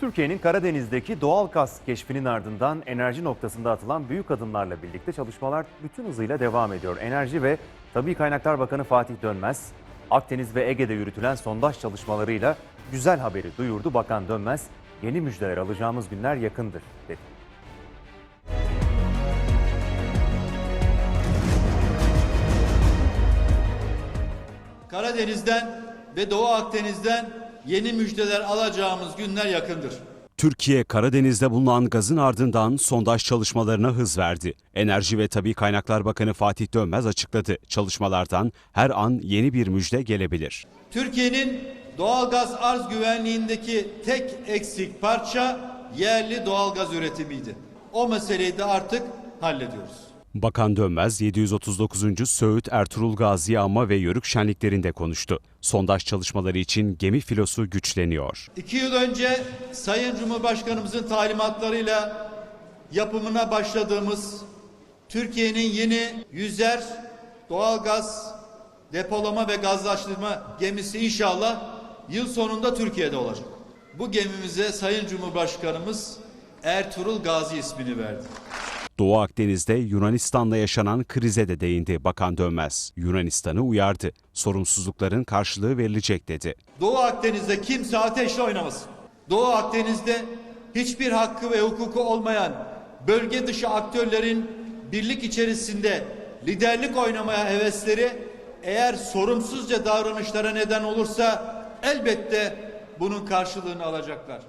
Türkiye'nin Karadeniz'deki doğal gaz keşfinin ardından enerji noktasında atılan büyük adımlarla birlikte çalışmalar bütün hızıyla devam ediyor. Enerji ve Tabii Kaynaklar Bakanı Fatih Dönmez, Akdeniz ve Ege'de yürütülen sondaj çalışmalarıyla güzel haberi duyurdu. Bakan Dönmez, yeni müjdeler alacağımız günler yakındır dedi. Karadeniz'den ve Doğu Akdeniz'den yeni müjdeler alacağımız günler yakındır. Türkiye, Karadeniz'de bulunan gazın ardından sondaj çalışmalarına hız verdi. Enerji ve Tabi Kaynaklar Bakanı Fatih Dönmez açıkladı. Çalışmalardan her an yeni bir müjde gelebilir. Türkiye'nin doğal gaz arz güvenliğindeki tek eksik parça yerli doğal gaz üretimiydi. O meseleyi de artık hallediyoruz. Bakan Dönmez 739. Söğüt Ertuğrul Gazi Yağma ve Yörük şenliklerinde konuştu. Sondaj çalışmaları için gemi filosu güçleniyor. İki yıl önce Sayın Cumhurbaşkanımızın talimatlarıyla yapımına başladığımız Türkiye'nin yeni yüzer doğalgaz depolama ve gazlaştırma gemisi inşallah yıl sonunda Türkiye'de olacak. Bu gemimize Sayın Cumhurbaşkanımız Ertuğrul Gazi ismini verdi. Doğu Akdeniz'de Yunanistan'la yaşanan krize de değindi Bakan Dönmez. Yunanistan'ı uyardı. Sorumsuzlukların karşılığı verilecek dedi. Doğu Akdeniz'de kimse ateşle oynamasın. Doğu Akdeniz'de hiçbir hakkı ve hukuku olmayan bölge dışı aktörlerin birlik içerisinde liderlik oynamaya hevesleri eğer sorumsuzca davranışlara neden olursa elbette bunun karşılığını alacaklar.